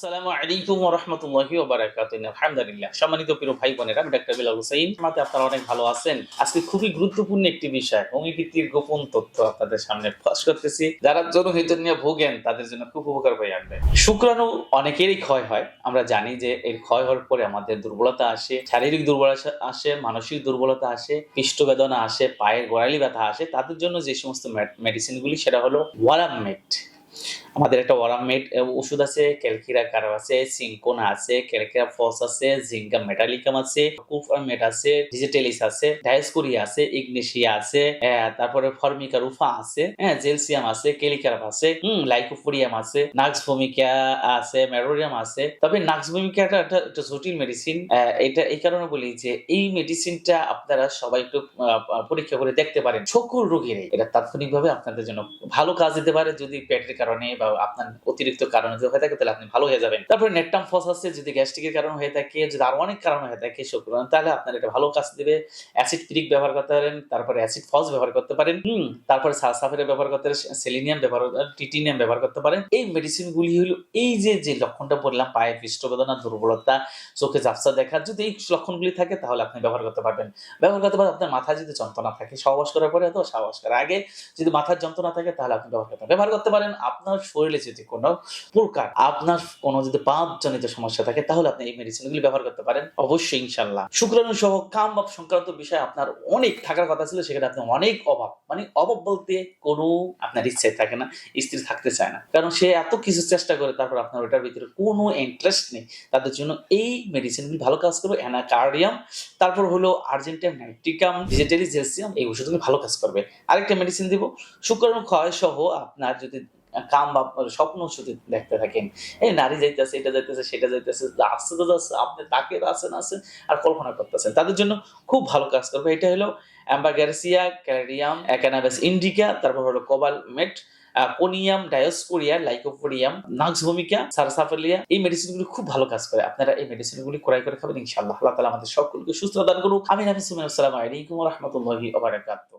আসসালামু আলাইকুম রহমতুল্লাহি আলহামদুলিল্লাহ। সম্মানিত প্রিয় ভাই বোনেরা, আমি ডাক্তার বিলাল হুসাইন। মাতে আপনারা অনেক ভালো আছেন। আজকে খুবই গুরুত্বপূর্ণ একটি বিষয়, হোমিওপ্যাথির গোপন তথ্য আপনাদের সামনে ফাঁস করতেছি। যারা জনহিত নিয়ে ভোগেন, তাদের জন্য খুব উপকার হয়ে আসবে। শুক্রাণু অনেকেরই ক্ষয় হয়। আমরা জানি যে এর ক্ষয় হওয়ার পরে আমাদের দুর্বলতা আসে, শারীরিক দুর্বলতা আসে মানসিক দুর্বলতা আসে পিষ্ট বেদনা আসে, পায়ের গোড়ালি ব্যথা আসে। তাদের জন্য যে সমস্ত মেডিসিনগুলি সেটা হলো ওয়ারামেট আমাদের একটা ওয়ারামেট ওষুধ আছে, ক্যালকিরা কারও আছে, সিঙ্কোনা আছে, ক্যালকিরা ফস আছে, জিঙ্কা মেটালিকাম আছে কুফারমেট আছে, ডিজিটালিস আছে ডায়াসকোরিয়া আছে, ইগনেশিয়া আছে তারপরে ফর্মিকা রুফা আছে হ্যাঁ জেলসিয়াম আছে কেলিকারাম আছে, হুম, লাইকোফোরিয়াম আছে নাক্স ভূমিকা আছে, ম্যারোরিয়াম আছে। তবে নাক্স ভূমিকাটা একটা একটা জটিল মেডিসিন এটা এই কারণে বলি যে এই মেডিসিনটা আপনারা সবাই একটু পরীক্ষা করে দেখতে পারেন। সকল রোগীর এটা তাৎক্ষণিকভাবে আপনাদের জন্য ভালো কাজ দিতে পারে, যদি পেটের কারণে বা আপনার অতিরিক্ত কারণে যদি হয়ে থাকে, তাহলে আপনি ভালো হয়ে যাবেন। তারপরে নেটটাম ফস আছে যদি গ্যাস্ট্রিকের কারণে হয়ে থাকে, যদি আরও অনেক কারণ হয়ে থাকে শুক্রাণু তাহলে আপনার এটা ভালো কাজ দিবে। অ্যাসিড পিরিক ব্যবহার করতে পারেন, তারপরে অ্যাসিড ফস ব্যবহার করতে পারেন, হুম, তারপরে সালসাফের ব্যবহার করতে পারেন সেলিনিয়াম ব্যবহার টিটিনিয়াম ব্যবহার করতে পারেন। এই মেডিসিন গুলি হলো, এই যে যে লক্ষণটা বললাম পায়ে পৃষ্ঠবেদনা, দুর্বলতা, চোখে ঝাপসা দেখা, যদি এই লক্ষণগুলি থাকে, তাহলে আপনি ব্যবহার করতে পারবেন। ব্যবহার করতে পারেন আপনার মাথায় যদি যন্ত্রণা থাকে, সহবাস করার পরে তো সহবাস করার আগে যদি মাথার যন্ত্রণা থাকে, তাহলে আপনি ব্যবহার করতে পারেন ব্যবহার করতে পারেন আপনার শরীরে যদি কোনো প্রকার আপনার কোনো যদি পাঁচজনিত সমস্যা থাকে, তাহলে আপনি এই মেডিসিন মেডিসিনগুলি ব্যবহার করতে পারেন। অবশ্যই ইনশাল্লাহ শুক্রাণু সহ কাম সংক্রান্ত বিষয়ে আপনার অনেক থাকার কথা ছিল, সেখানে আপনার অনেক অভাব মানে অভাব বলতে কোনো আপনার ইচ্ছাই থাকে না স্ত্রী থাকতে চায় না। কারণ সে এত কিছু চেষ্টা করে, তারপর আপনার ওটার ভিতরে কোনো ইন্টারেস্ট নেই। তাদের জন্য এই মেডিসিনগুলি ভালো কাজ করবে অ্যানাকার্ডিয়াম তারপর হলো আর্জেন্টিয়াম নাইট্রিকাম ডিজিটালি জেলসিয়াম এই ওষুধগুলি ভালো কাজ করবে। আরেকটা মেডিসিন দিব, শুক্রাণু ক্ষয় সহ আপনার যদি কাম বা স্বপ্ন শুধু দেখতে থাকেন, এই নারী যাইতেছে, এটা যাইতেছে, সেটা যাইতেছে আসছে তো আপনি তাকে আছেন আছেন, আর কল্পনা করতেছেন। তাদের জন্য খুব ভালো কাজ করবে। এটা হলো অ্যাম্বাগ্যারসিয়া ক্যারিয়াম ক্যানাবাস ইন্ডিকা, তারপর হলো কোবাল মেট কোনিয়াম, ডায়োস্কোরিয়া লাইকোপোরিয়াম নাক্স ভূমিকা সারসাফেলিয়া। এই মেডিসিনগুলি খুব ভালো কাজ করে। আপনারা এই মেডিসিনগুলি ক্রয় করে খাবেন, ইনশাআল্লাহ। আল্লাহ তালা আমাদের সকলকে সুস্থ দান করুক। আমি নামি সুমিন আসসালামু আলাইকুম রহমতুল্লাহি ওবারাকাতুহ